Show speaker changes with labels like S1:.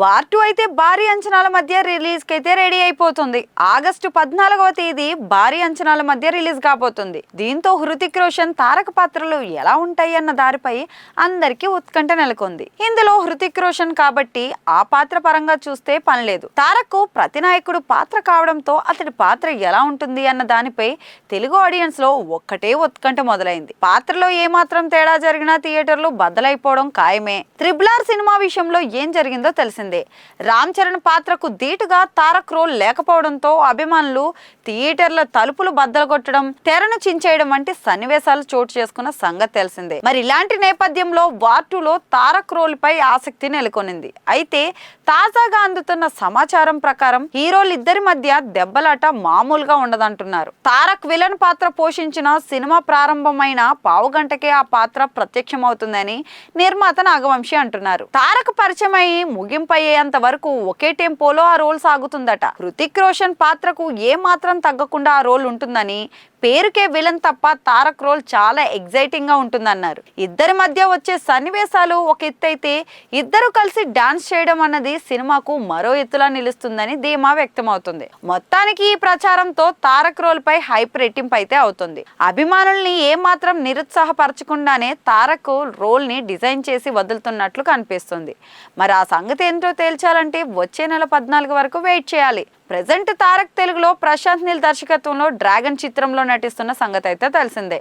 S1: War two అయితే భారీ అంచనాల మధ్య రిలీజ్కి అయితే రెడీ అయిపోతుంది. ఆగస్టు పద్నాలుగవ తేదీ భారీ అంచనాల మధ్య రిలీజ్ కాబోతుంది. దీంతో హృతిక్ రోషన్ తారక పాత్రలు ఎలా ఉంటాయి అన్న దారిపై అందరికీ ఉత్కంఠ నెలకొంది. ఇందులో హృతిక్ రోషన్ కాబట్టి ఆ పాత్ర పరంగా చూస్తే పనిలేదు తారక్ ప్రతి నాయకుడు పాత్ర కావడంతో అతడి పాత్ర ఎలా ఉంటుంది అన్న దానిపై తెలుగు ఆడియన్స్లో ఒక్కటే ఉత్కంఠ మొదలైంది. పాత్రలో ఏమాత్రం తేడా జరిగినా థియేటర్లు బద్దలైపోవడం ఖాయమే. త్రిబుల్ ఆర్ సినిమా విషయంలో ఏం జరిగిందో తెలిసిందే. రామ్ చరణ్ పాత్రకు ధీటుగా తారక్ రోల్ లేకపోవడంతో అభిమానులు థియేటర్ల తలుపులు బద్దలు కొట్టడం తెరను చించేయడం వంటి సన్నివేశాలు చోటు చేసుకున్న సంగతి తెలిసిందే. మరి ఇలాంటి నేపథ్యంలో వార్టులో తారక్ రోల్ పై ఆసక్తి నెలకొనింది. అయితే తాజాగా అందుతున్న సమాచారం ప్రకారం హీరోలు ఇద్దరి మధ్య దెబ్బలాట మామూలుగా ఉండదంటున్నారు. తారక్ విలన్ పాత్ర పోషించిన సినిమా ప్రారంభమైన పావు గంటకే ఆ పాత్ర ప్రత్యక్షమవుతుందని నిర్మాత నాగవంశి అంటున్నారు. తారక్ పరిచయం అయి ముగింపయ్యేంత వరకు ఒకే టెంపోలో ఆ రోల్ సాగుతుందట. హృతిక్ రోషన్ పాత్రకు ఏ మాత్రం తగ్గకుండా ఆ రోల్ ఉంటుందని పేరుకే విలన్ తప్ప తారక్ రోల్ చాలా ఎగ్జైటింగ్గా ఉంటుందన్నారు. ఇద్దరి మధ్య వచ్చే సన్నివేశాలు ఒక ఎత్తు అయితే ఇద్దరు కలిసి డాన్స్ చేయడం అన్నది సినిమాకు మరో ఎత్తులా నిలుస్తుందని ధీమా వ్యక్తమవుతుంది. మొత్తానికి ఈ ప్రచారంతో తారక్ రోల్ పై హైప్ రెట్టింపు అయితే అవుతుంది. అభిమానుల్ని ఏమాత్రం నిరుత్సాహపరచకుండానే తారక్ రోల్ని డిజైన్ చేసి వదులుతున్నట్లు కనిపిస్తుంది. మరి ఆ సంగతి ఏంటో తేల్చాలంటే వచ్చే నెల పద్నాలుగు వరకు వెయిట్ చేయాలి. ప్రజెంట్ తారక్ తెలుగులో ప్రశాంత్ నీల్ దర్శకత్వంలో డ్రాగన్ చిత్రంలో నటిస్తున్న సంగతి అయితే తెలిసిందే.